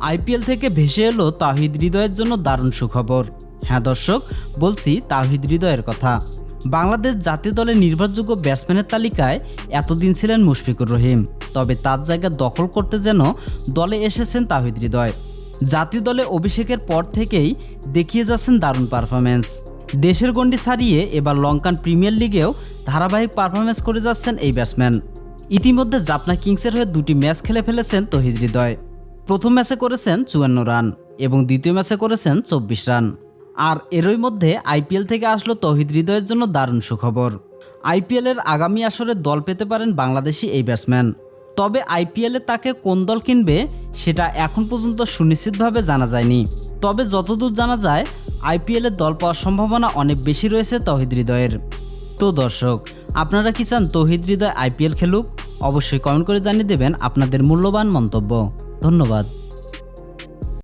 IPL থেকে ভেসে এলো তাহিদ হৃদয়ের জন্য দারুণ সুখবর। হ্যাঁ দর্শক, বলছি তাহিদ হৃদয়ের কথা। বাংলাদেশ জাতীয় দলের নির্ভরযোগ্য ব্যাটসম্যানের তালিকায় এতদিন ছিলেন মুশফিকুর রহিম, তবে তার জায়গা দখল করতে যেন দলে এসেছেন তাহিদ হৃদয়। জাতীয় দলে অভিষেকের পর থেকেই দেখিয়ে যাচ্ছেন দারুণ পারফরমেন্স দেশের গণ্ডি ছাড়িয়ে এবার লঙ্কান প্রিমিয়ার লিগেও ধারাবাহিক পারফরমেন্স করে যাচ্ছেন এই ব্যাটসম্যান। ইতিমধ্যে জাপনা কিংসের হয়ে দুটি ম্যাচ খেলে ফেলেছেন তহিদ হৃদয়। প্রথম ম্যাচে করেছেন চুয়ান্ন রান এবং দ্বিতীয় ম্যাচে করেছেন চব্বিশ রান। আর এরই মধ্যে আইপিএল থেকে আসলো তহিদ হৃদয়ের জন্য দারুণ সুখবর। আইপিএলের আগামী আসরে দল পেতে পারেন বাংলাদেশি এই ব্যাটসম্যান। তবে আইপিএলে তাকে কোন দল কিনবে সেটা এখন পর্যন্ত সুনিশ্চিতভাবে জানা যায়নি। তবে যতদূর জানা যায় আইপিএলের দল পাওয়ার সম্ভাবনা অনেক বেশি রয়েছে তহিদ হৃদয়ের। তো দর্শক, আপনারা কি চান তহিদ হৃদয় আইপিএল খেলুক? অবশ্যই কমেন্ট করে জানিয়ে দেবেন আপনাদের মূল্যবান মন্তব্য। ধন্যবাদ।